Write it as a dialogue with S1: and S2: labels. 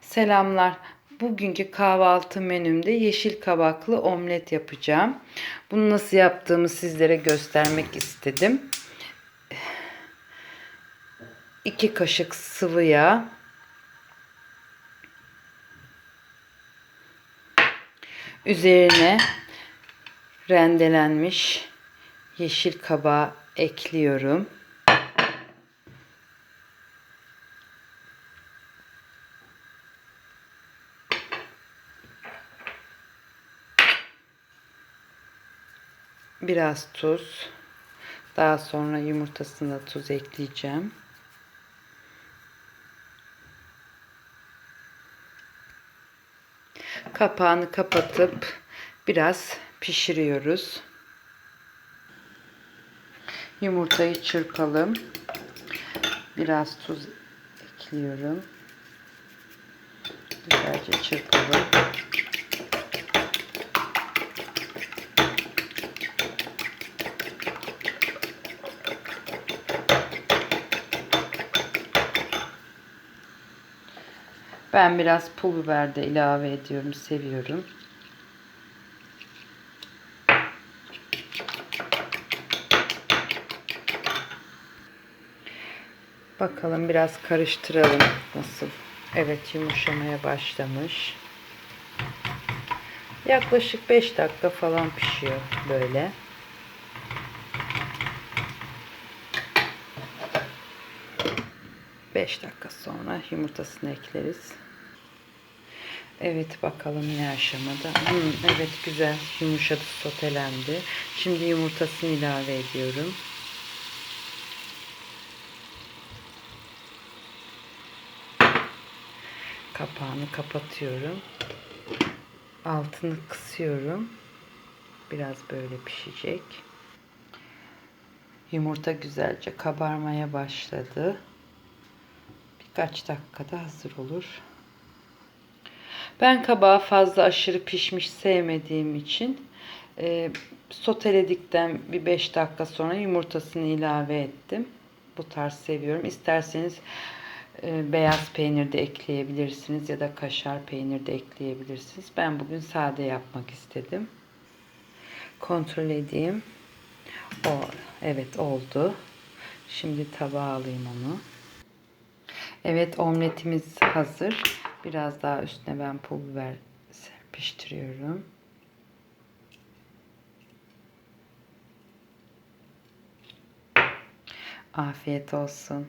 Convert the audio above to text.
S1: Selamlar. Bugünkü kahvaltı menümde yeşil kabaklı omlet yapacağım. Bunu nasıl yaptığımı sizlere göstermek istedim. 2 kaşık sıvı yağ. Üzerine rendelenmiş yeşil kabağı ekliyorum. Biraz tuz. Daha sonra yumurtasına tuz ekleyeceğim. Kapağını kapatıp biraz pişiriyoruz. Yumurtayı çırpalım. Biraz tuz ekliyorum. Güzelce çırpalım. Ben biraz pul biber de ilave ediyorum. Seviyorum. Bakalım biraz karıştıralım nasıl. Evet yumuşamaya başlamış. Yaklaşık 5 dakika falan pişiyor böyle. Beş dakika sonra yumurtasını ekleriz. Evet bakalım ne aşamada. Hmm, evet güzel yumuşadı sotelendi. Şimdi yumurtasını ilave ediyorum. Kapağını kapatıyorum. Altını kısıyorum. Biraz böyle pişecek. Yumurta güzelce kabarmaya başladı. Birkaç dakikada hazır olur. Ben kabağı fazla aşırı pişmiş sevmediğim için e, soteledikten bir 5 dakika sonra yumurtasını ilave ettim. Bu tarz seviyorum. İsterseniz e, beyaz peynir de ekleyebilirsiniz ya da kaşar peynir de ekleyebilirsiniz. Ben bugün sade yapmak istedim. Kontrol edeyim. O evet oldu. Şimdi tabağa alayım onu. Evet omletimiz hazır. Biraz daha üstüne ben pul biber serpiştiriyorum. Afiyet olsun.